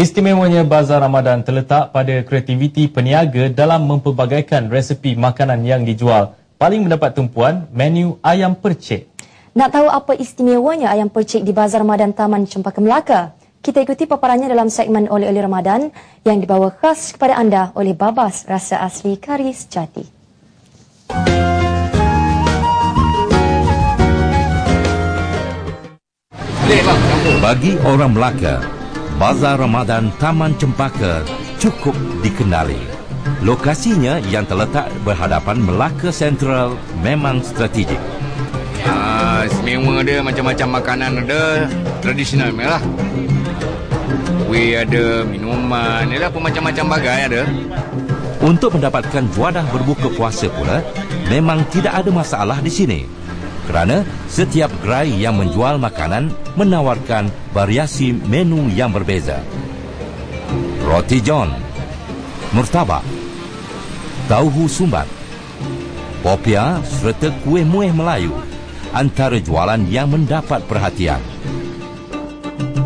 Istimewanya Bazar Ramadan terletak pada kreativiti peniaga dalam mempelbagaikan resepi makanan yang dijual. Paling mendapat tumpuan, menu ayam percik. Nak tahu apa istimewanya ayam percik di Bazar Ramadan Taman Cempaka Melaka? Kita ikuti paparannya dalam segmen Oleh-Oleh Ramadan yang dibawa khas kepada anda oleh Babas Rasa Asli Kari Sejati. Bagi orang Melaka, Bazar Ramadan Taman Cempaka cukup dikenali. Lokasinya yang terletak berhadapan Melaka Central memang strategik. Uh, semua dia macam-macam makanan ada tradisional lah. We ada minuman, ni lah macam-macam bagai ada. Untuk mendapatkan wadah berbuka puasa pula, memang tidak ada masalah di sini kerana setiap gerai yang menjual makanan menawarkan variasi menu yang berbeza. Roti John, murtabak, tauhu sumbat, popia serta kuih muih Melayu antara jualan yang mendapat perhatian.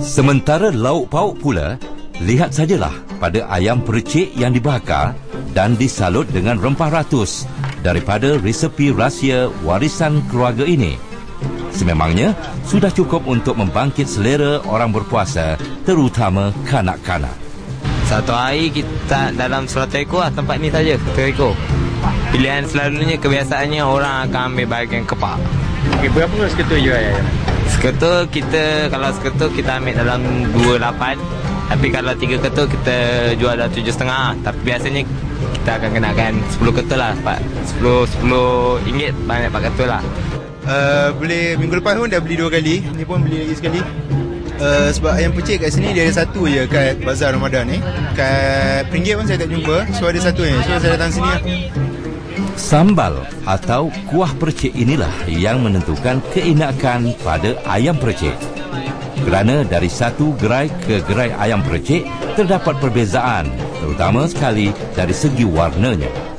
Sementara lauk pauk pula, lihat sajalah pada ayam percik yang dibakar dan disalut dengan rempah ratus daripada resepi rahsia warisan keluarga ini. Sememangnya, sudah cukup untuk membangkit selera orang berpuasa, terutama kanak-kanak. Satu hari kita dalam seratus ekor lah tempat ni saja, seratus ekor. Pilihan selalunya kebiasaannya orang akan ambil bahagian kepak. Okay, berapa seketul jual ayam? Seketul kita, kalau seketul kita ambil dalam 28. Tapi kalau tiga ketul kita jual dalam tujuh setengah. Tapi biasanya kita akan kenakan 10 ketul lah Pak. 10, 10 ringgit banyak Pak ketul lah. Uh, Boleh minggu lepas pun dah beli dua kali. Ni pun beli lagi sekali. Uh, Sebab ayam pecik kat sini dia ada satu je kat Bazar Ramadan ni. Kat Peringgit pun saya tak jumpa So ada satu je So saya datang sini lah. Sambal atau kuah percik inilah yang menentukan keenakan pada ayam percik. Kerana dari satu gerai ke gerai ayam percik terdapat perbezaan terutama sekali dari segi warnanya.